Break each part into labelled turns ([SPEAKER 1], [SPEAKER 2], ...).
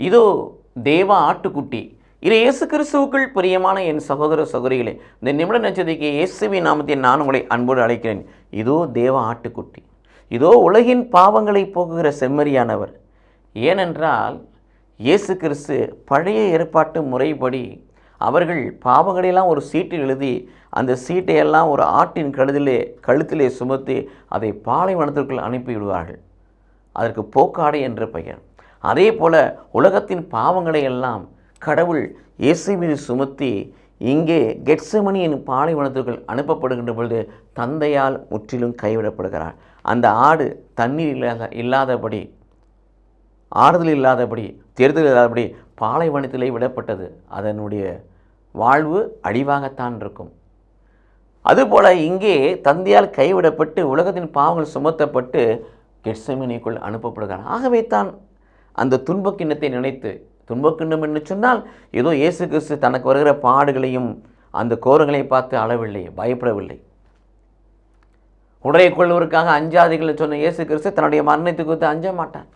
[SPEAKER 1] இதோ தேவ ஆட்டுக்குட்டி. இது இயேசு கிறிஸ்துவுக்குள் பிரியமான என் சகோதர சகோதரிகளே இந்த நிமிட நட்சத்திரிக்கு இயேசுவின் நாமத்தை நான் உங்களை அன்போடு அழைக்கிறேன். இதோ தேவ ஆட்டுக்குட்டி. இதோ உலகின் பாவங்களை போக்குகிற செம்மறியானவர். ஏனென்றால் இயேசு கிறிஸ்து பழைய ஏற்பாட்டு முறைப்படி அவர்கள் பாவங்களையெல்லாம் ஒரு சீட்டில் எழுதி அந்த சீட்டையெல்லாம் ஒரு ஆட்டின் கழுதிலே கழுத்திலே சுமத்தி அதை பாலைவனத்திற்குள் அனுப்பிவிடுவார்கள். அதற்கு போக்காடை என்ற பெயர். அதே போல உலகத்தின் பாவங்களை எல்லாம் கடவுள் இயேசு மீது சுமத்தி இங்கே கெட்சமணி என்னும் பாலைவனத்திற்குள் அனுப்பப்படுகின்ற பொழுது தந்தையால் முற்றிலும் கைவிடப்படுகிறார். அந்த ஆடு தண்ணீர் இல்லாத இல்லாதபடி ஆறுதல் இல்லாதபடி தேர்தல் இல்லாதபடி பாலைவனத்திலே விடப்பட்டது. அதனுடைய வாழ்வு அழிவாகத்தான் இருக்கும். அதுபோல இங்கே தந்தையால் கைவிடப்பட்டு உலகத்தின் பாவங்கள் சுமத்தப்பட்டு கெட்சமனிக்குள் அனுப்பப்படுகிறார். ஆகவே தான் அந்த துன்பக்கிண்ணத்தை நினைத்து துன்பக்கிண்ணம் என்று சொன்னால் ஏதோ இயேசு கிறிஸ்து தனக்கு வருகிற பாடுகளையும் அந்த கோரங்களையும் பார்த்து அளவில்லை பயப்படவில்லை. உடலை கொள்வதற்காக அஞ்சாதிகள் சொன்ன இயேசு கிறிஸ்து தன்னுடைய மரணத்தை குறித்து அஞ்ச மாட்டான்.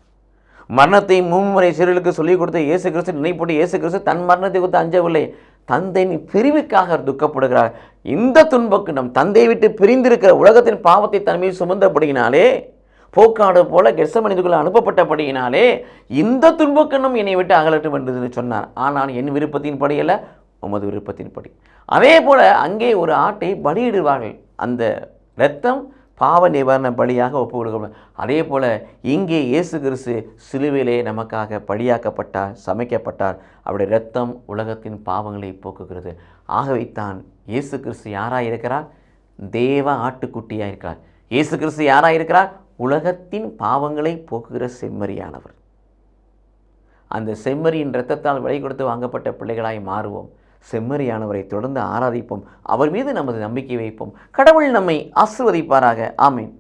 [SPEAKER 1] மரணத்தை மும்முறை சிறுகளுக்கு சொல்லிக் கொடுத்த இயேசு கிறிஸ்து நினைப்படி இயேசு கிறிஸ்து தன் மரணத்தை குறித்து அஞ்சவில்லை. தந்தையின் பிரிவுக்காக துக்கப்படுகிறார். இந்த துன்பக்கு நம் தந்தையை விட்டு பிரிந்திருக்கிற உலகத்தின் பாவத்தை தன் மீது போக்காடு போல கெசமனிதுக்குள்ள அனுப்பப்பட்டபடியினாலே இந்த துன்பக்கண்ணும் என்னை விட்டு அகலட்டும் என்று சொன்னார். ஆனால் என் விருப்பத்தின்படி அல்ல உமது விருப்பத்தின்படி அதே போல அங்கே ஒரு ஆட்டை பலியிடுவார்கள். அந்த இரத்தம் பாவ நிவாரண பலியாக ஒப்பு கொடுக்கப்படும் அதே போல இங்கே இயேசு கிறிஸ்து சிலுவிலே நமக்காக பலியாக்கப்பட்டார் சமைக்கப்பட்டார். அவருடைய இரத்தம் உலகத்தின் பாவங்களை போக்குகிறது. ஆகவே தான் இயேசு கிறிஸ்து யாராக இருக்கிறார் தேவ ஆட்டுக்குட்டியாக இருக்கிறார் இயேசு கிறிஸ்து யாராக இருக்கிறார் உலகத்தின் பாவங்களை போக்குகிற செம்மறியானவர். அந்த செம்மறியின் இரத்தத்தால் விலை கொடுத்து வாங்கப்பட்ட பிள்ளைகளாய் மாறுவோம். செம்மறியானவரை தொடர்ந்து ஆராதிப்போம். அவர் மீது நமது நம்பிக்கை வைப்போம். கடவுள் நம்மை ஆசிர்வதிப்பாராக. ஆமீன்.